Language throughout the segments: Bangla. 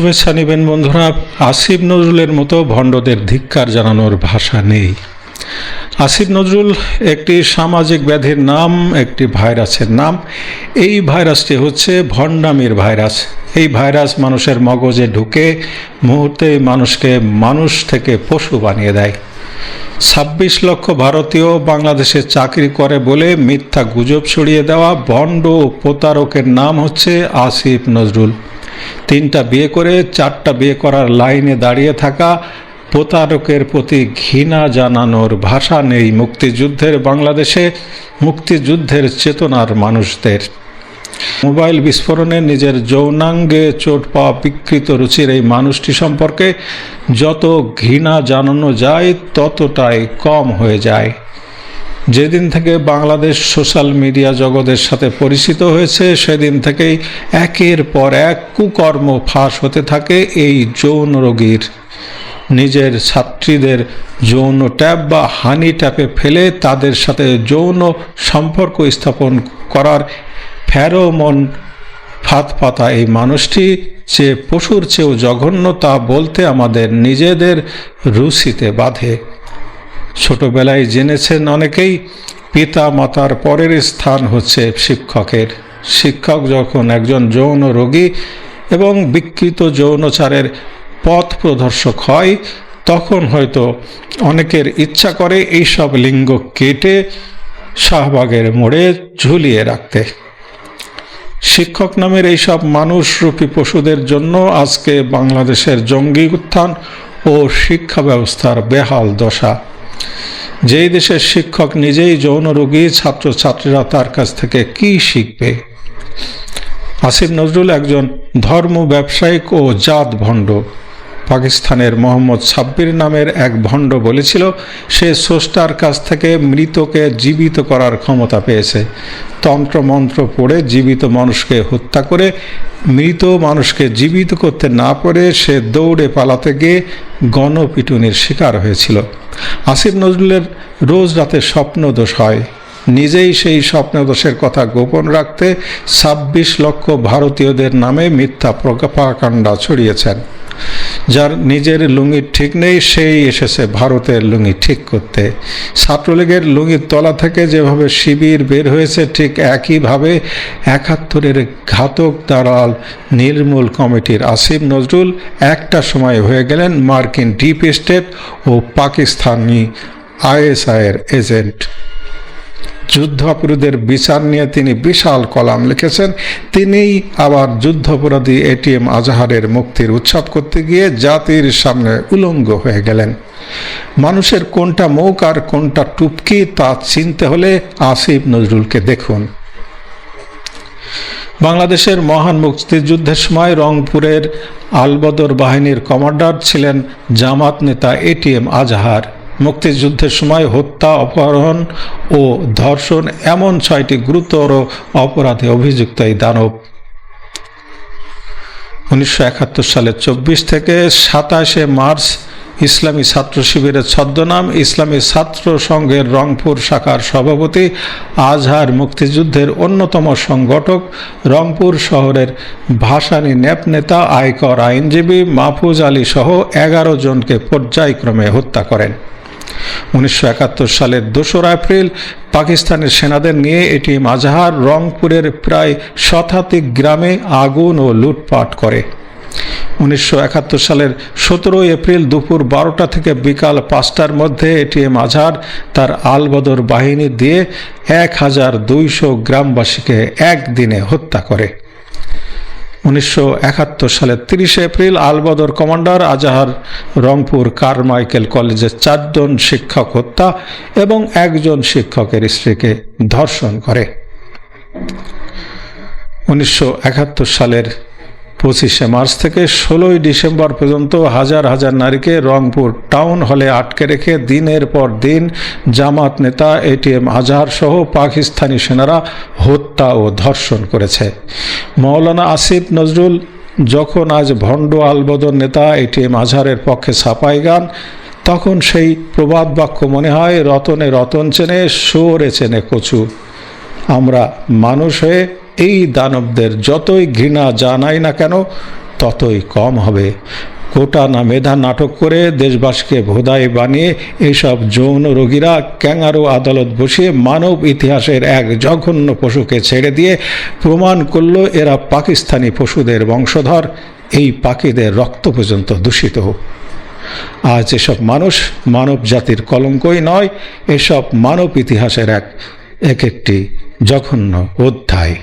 শুভেচ্ছা নেবেন বন্ধুরা। আসিফ নজরুলের মতো ভণ্ডদের ধিক্কার জানানোর ভাষা নেই। আসিফ নজরুল একটি সামাজিক ব্যাধির নাম, একটি ভাইরাসের নাম। এই ভাইরাসটি হচ্ছে ভণ্ডামির ভাইরাস। এই ভাইরাস মানুষের মগজে ঢুকে মুহূর্তে মানুষকে মানুষ থেকে পশু বানিয়ে দেয়। ছাব্বিশ লক্ষ ভারতীয় বাংলাদেশে চাকরি করে বলে মিথ্যা গুজব ছড়িয়ে দেওয়া ভণ্ড ও প্রতারকের নাম হচ্ছে আসিফ নজরুল। তিনটা বিয়ে করে, চারটা বিয়ে করার লাইনে দাঁড়িয়ে থাকা প্রতারকের প্রতি ঘৃণা জানানোর ভাষা নেই মুক্তিযুদ্ধের বাংলাদেশে, মুক্তিযুদ্ধের চেতনার মানুষদের। মোবাইল বিস্ফোরণে নিজের যৌনাঙ্গে চোট পাওয়া বিকৃত রুচির এই মানুষটি সম্পর্কে যত ঘৃণা জানানো যায়, ততটাই কম হয়ে যায়। যেদিন থেকে বাংলাদেশ সোশ্যাল মিডিয়া জগতের সাথে পরিচিত হয়েছে, সেদিন থেকেই একের পর এক কুকর্ম ফাঁস হতে থাকে এই যৌন রোগীর। নিজের ছাত্রীদের যৌন ট্যাপ বা হানি ট্যাপে ফেলে তাদের সাথে যৌন সম্পর্ক স্থাপন করার ফ্যারোমন ফাত পাতা এই মানুষটি যে পশুর চেয়েও জঘন্য তা বলতে আমাদের নিজেদের রুচিতে বাধে। ছোটবেলায় জেনেছেন অনেকেই পিতা মাতার পরের স্থান হচ্ছে শিক্ষকের। শিক্ষক যখন একজন যৌন রোগী এবং বিকৃত যৌনচারের পথ প্রদর্শক হয়, তখন হয়তো অনেকের ইচ্ছা করে এইসব লিঙ্গ কেটে শাহবাগের মোড়ে ঝুলিয়ে রাখতে। শিক্ষক নামের এইসব মানুষরূপী পশুদের জন্য আজকে বাংলাদেশের জঙ্গি উত্থান ও শিক্ষা ব্যবস্থার বেহাল দশা। যেই দেশের শিক্ষক নিজেই যৌন রোগী, ছাত্রছাত্রীরা তার কাছ থেকে কি শিখবে? আসিফ নজরুল একজন ধর্ম ব্যবসায়িক ও জাত ভণ্ড। পাকিস্তানের মোহাম্মদ সাব্বির নামের এক ভণ্ড বলেছিল, সে স্রষ্টার কাছ থেকে মৃতকে জীবিত করার ক্ষমতা পেয়েছে। তন্ত্রমন্ত্র পড়ে জীবিত মানুষকে হত্যা করে, মৃত মানুষকে জীবিত করতে না পারে সে দৌড়ে পালাতে গিয়ে গণপিটুনির শিকার হয়েছিল। আসিফ নজরুলের রোজ রাতে স্বপ্নদোষ হয়। নিজেই সেই স্বপ্নদোষের কথা গোপন রাখতে ছাব্বিশ লক্ষ ভারতীয়দের নামে মিথ্যা প্রকাণ্ডা ছড়িয়েছেন। যার নিজের লুঙ্গি ঠিক নেই, সেই এসেছে ভারতের লুঙ্গি ঠিক করতে। ছাত্রলীগের লুঙ্গির তলা থেকে যেভাবে শিবির বের হয়েছে, ঠিক একইভাবে একাত্তরের ঘাতক দালাল নির্মূল কমিটির আসিফ নজরুল একটা সময় হয়ে গেলেন মার্কিন ডিপ স্টেট ও পাকিস্তানি আইএসআইয়ের এজেন্ট। যুদ্ধাপরাধীদের বিচার নিয়ে তিনি বিশাল কলাম লিখেছেন। তিনিই আবার যুদ্ধাপরাধী এটিএম আজহারের মুক্তির উৎসব করতে গিয়ে জাতির সামনে উলঙ্গ হয়ে গেলেন। মানুষের কোনটা মুখ আর কোনটা টুপকি তা চিনতে হলে আসিফ নজরুলকে দেখুন। বাংলাদেশের মহান মুক্তিযুদ্ধের সময় রংপুরের আলবদর বাহিনীর কমান্ডার ছিলেন জামাত নেতা এটিএম আজহার। মুক্তিযুদ্ধের সময় হত্যা, অপহরণ ও ধর্ষণ এমন ছয়টি গুরুতর অপরাধে অভিযুক্ত এই দানব। উনিশশো একাত্তর সালের চব্বিশ থেকে সাতাশে মার্চ ইসলামী ছাত্র শিবিরের ছদ্মনাম ইসলামী ছাত্র সংঘের রংপুর শাখার সভাপতি আজহার মুক্তিযুদ্ধের অন্যতম সংগঠক, রংপুর শহরের ভাসানী ন্যাপ নেতা, আয়কর আইনজীবী মাহফুজ আলী সহ এগারো জনকে পর্যায়ক্রমে হত্যা করেন। উনিশশো একাত্তর সালের দোসরা এপ্রিল পাকিস্তানের সেনাদের নিয়ে এটি মাজাহার রংপুরের প্রায় শতাধিক গ্রামে আগুন ও লুটপাট করে। উনিশশো একাত্তর সালের সতেরোই এপ্রিল দুপুর বারোটা থেকে বিকাল পাঁচটার মধ্যে এটিএম আজহার তার আলবদর বাহিনী দিয়ে এক হাজার দুইশো গ্রামবাসীকে একদিনে হত্যা করে। উনিশশো একাত্তর সালের তিরিশে April Albadr commander Azhar Rangpur Carmichael কলেজের চারজন শিক্ষক হত্যা এবং একজন শিক্ষকের স্ত্রীকে ধর্ষণ করে। উনিশশো একাত্তর সালের পঁচিশে মার্চ থেকে ষোলোই ডিসেম্বর পর্যন্ত হাজার হাজার নারীকে রংপুর টাউন হলে আটকে রেখে দিনের পর দিন জামাত নেতা এটিএম আজহার সহ পাকিস্তানি সেনারা হত্যা ও ধর্ষণ করেছে। মৌলানা আসিফ নজরুল যখন আজ ভণ্ড আলবদর নেতা এটিএম আজহারের পক্ষে ছাপাই গান, তখন সেই প্রবাদ বাক্য মনে হয়, রতনে রতন চেনে, সোরে চেনে কচু। আমরা মানুষ হয়ে এই দানবদের যতই ঘৃণা জানাই না কেন, ততই কম হবে। কোটা না মেধা নাটক করে দেশবাসীকে ভোদাই বানিয়ে এইসব যৌন রোগীরা ক্যাঙ্গারু আদালত বসিয়ে মানব ইতিহাসের এক জঘন্য পশুকে ছেড়ে দিয়ে প্রমাণ করল এরা পাকিস্তানি পশুদের বংশধর। এই পাখিদের রক্ত পর্যন্ত দূষিত। আজ এসব মানুষ মানব জাতির কলঙ্কই নয়, এসব মানব ইতিহাসের এক এক একটি জঘন্য অধ্যায়।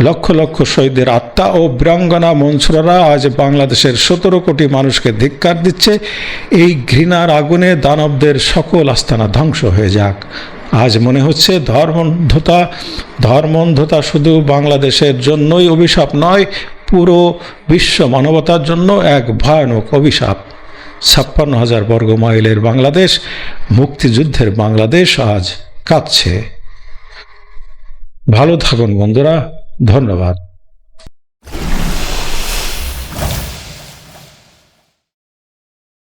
লক্ষ লক্ষ শহীদের আত্মা ও বীরাঙ্গনা মনসুরারা আজ বাংলাদেশের সতেরো কোটি মানুষকে ধিক্কার দিচ্ছে। এই ঘৃণার আগুনে দানবদের সকল আস্তানা ধ্বংস হয়ে যাক। আজ মনে হচ্ছে ধর্মন্ধতা ধর্মন্ধতা শুধু বাংলাদেশের জন্যই অভিশাপ নয়, পুরো বিশ্ব মানবতার জন্য এক ভয়ানক অভিশাপ। ছাপ্পান্ন হাজার বর্গ মাইলের বাংলাদেশ, মুক্তিযুদ্ধের বাংলাদেশ আজ কাঁদছে। ভালো থাকুন বন্ধুরা। ধন্যবাদ।